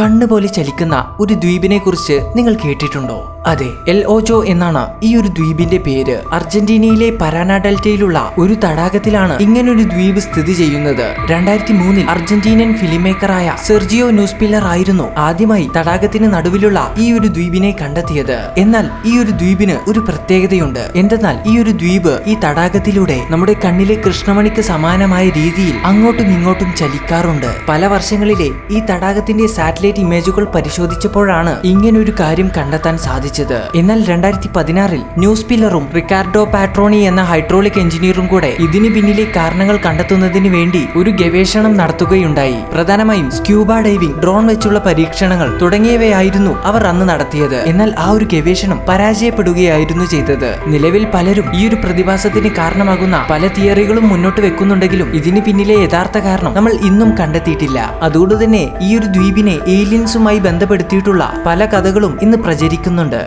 കണ്ണുപോലെ ചലിക്കുന്ന ഒരു ദ്വീപിനെക്കുറിച്ച് നിങ്ങൾ കേട്ടിട്ടുണ്ടോ? അതെ എൽ ഓജോ എന്നാണ് ഈ ഒരു ദ്വീപിന്റെ പേര്. അർജന്റീനയിലെ പരാന ഡെൽറ്റയിലുള്ള ഒരു തടാകത്തിലാണ് ഇങ്ങനൊരു ദ്വീപ് സ്ഥിതി ചെയ്യുന്നത്. രണ്ടായിരത്തി മൂന്നിൽ അർജന്റീനൻ ഫിലിം മേക്കറായ സെർജിയോ ന്യൂസ്പില്ലർ ആയിരുന്നു ആദ്യമായി തടാകത്തിന് നടുവിലുള്ള ഈ ഒരു ദ്വീപിനെ കണ്ടെത്തിയത്. എന്നാൽ ഈ ഒരു ദ്വീപിന് ഒരു പ്രത്യേകതയുണ്ട്. എന്തെന്നാൽ ഈ ഒരു ദ്വീപ് ഈ തടാകത്തിലൂടെ നമ്മുടെ കണ്ണിലെ കൃഷ്ണമണിക്ക് സമാനമായ രീതിയിൽ അങ്ങോട്ടും ഇങ്ങോട്ടും ചലിക്കാറുണ്ട്. പല വർഷങ്ങളിലെ ഈ തടാകത്തിന്റെ സാറ്റലൈറ്റ് ഇമേജുകൾ പരിശോധിച്ചപ്പോഴാണ് ഇങ്ങനൊരു കാര്യം കണ്ടെത്താൻ സാധിച്ചത്. എന്നാൽ രണ്ടായിരത്തി പതിനാറിൽ ന്യൂസ് പില്ലറും റിക്കാർഡോ പാട്രോണി എന്ന ഹൈഡ്രോളിക് എഞ്ചിനീയറും കൂടെ ഇതിന് പിന്നിലെ കാരണങ്ങൾ കണ്ടെത്തുന്നതിന് വേണ്ടി ഒരു ഗവേഷണം നടത്തുകയുണ്ടായി. പ്രധാനമായും സ്ക്യൂബ ഡൈവിംഗ് ഡ്രോൺ വെച്ചുള്ള പരീക്ഷണങ്ങൾ തുടങ്ങിയവയായിരുന്നു അവർ അന്ന് നടത്തിയത്. എന്നാൽ ആ ഒരു ഗവേഷണം പരാജയപ്പെടുകയായിരുന്നു ചെയ്തത്. നിലവിൽ പലരും ഈ ഒരു പ്രതിഭാസത്തിന് കാരണമാകുന്ന പല തിയറികളും മുന്നോട്ട് വെക്കുന്നുണ്ടെങ്കിലും ഇതിന് പിന്നിലെ യഥാർത്ഥ കാരണം നമ്മൾ ഇന്നും കണ്ടെത്തിയിട്ടില്ല. അതുകൊണ്ട് തന്നെ ഈ ഒരു ദ്വീപിനെ ഏലിയൻസുമായി ബന്ധപ്പെടുത്തിയിട്ടുള്ള പല കഥകളും ഇന്ന് പ്രചരിക്കുന്നുണ്ട്.